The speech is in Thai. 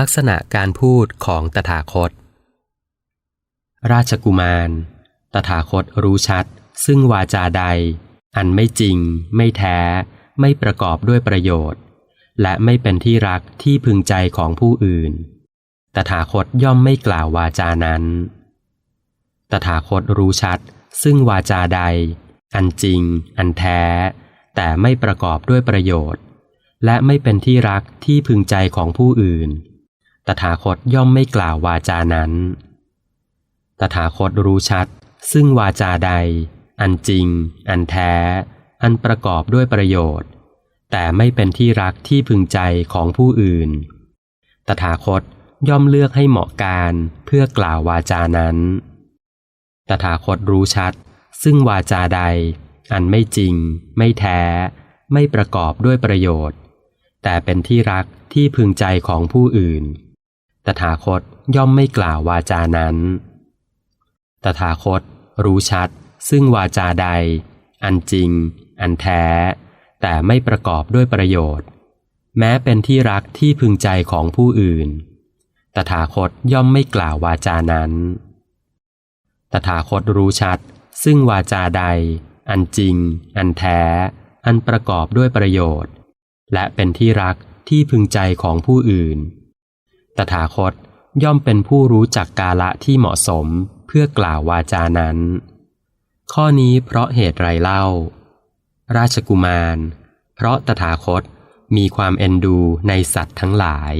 ลักษณะการพูดของตถาคต ราชกุมาร ตถาคตรู้ชัด ซึ่งวาจาใด อันไม่จริง ไม่แท้ ไม่ประกอบด้วยประโยชน์ และไม่เป็นที่รักที่พึงใจของผู้อื่น ตถาคตย่อมไม่กล่าววาจานั้น ตถาคตรู้ชัด ซึ่งวาจาใด อันจริง อันแท้ แต่ไม่ประกอบด้วยประโยชน์ และไม่เป็นที่รักที่พึงใจของผู้อื่น ตถาคตย่อมไม่กล่าววาจานั้น ตถาคตรู้ชัด ซึ่งวาจาใด อันจริง อันแท้ อันประกอบด้วยประโยชน์ แต่ไม่เป็นที่รักที่พึงใจของผู้อื่น ตถาคตย่อมเลือกให้เหมาะการเพื่อกล่าววาจานั้น ตถาคตรู้ชัด ซึ่งวาจาใด อันไม่จริง ไม่แท้ ไม่ประกอบด้วยประโยชน์ แต่เป็นที่รักที่พึงใจของผู้อื่น ตถาคตย่อมไม่กล่าววาจานั้น ตถาคตรู้ชัด ซึ่งวาจาใด อันจริง อันแท้ แต่ไม่ประกอบด้วยประโยชน์ แม้เป็นที่รักที่พึงใจของผู้อื่น ตถาคตย่อมไม่กล่าววาจานั้น ตถาคตรู้ชัด ซึ่งวาจาใด อันจริง อันแท้ อันประกอบด้วยประโยชน์ และเป็นที่รักที่พึงใจของผู้อื่น ตถาคตย่อมเป็นผู้รู้จักกาละที่เหมาะสมเพื่อกล่าววาจานั้น ข้อนี้เพราะเหตุไรเล่า ราชกุมาร เพราะตถาคตมีความเอ็นดูในสัตว์ทั้งหลาย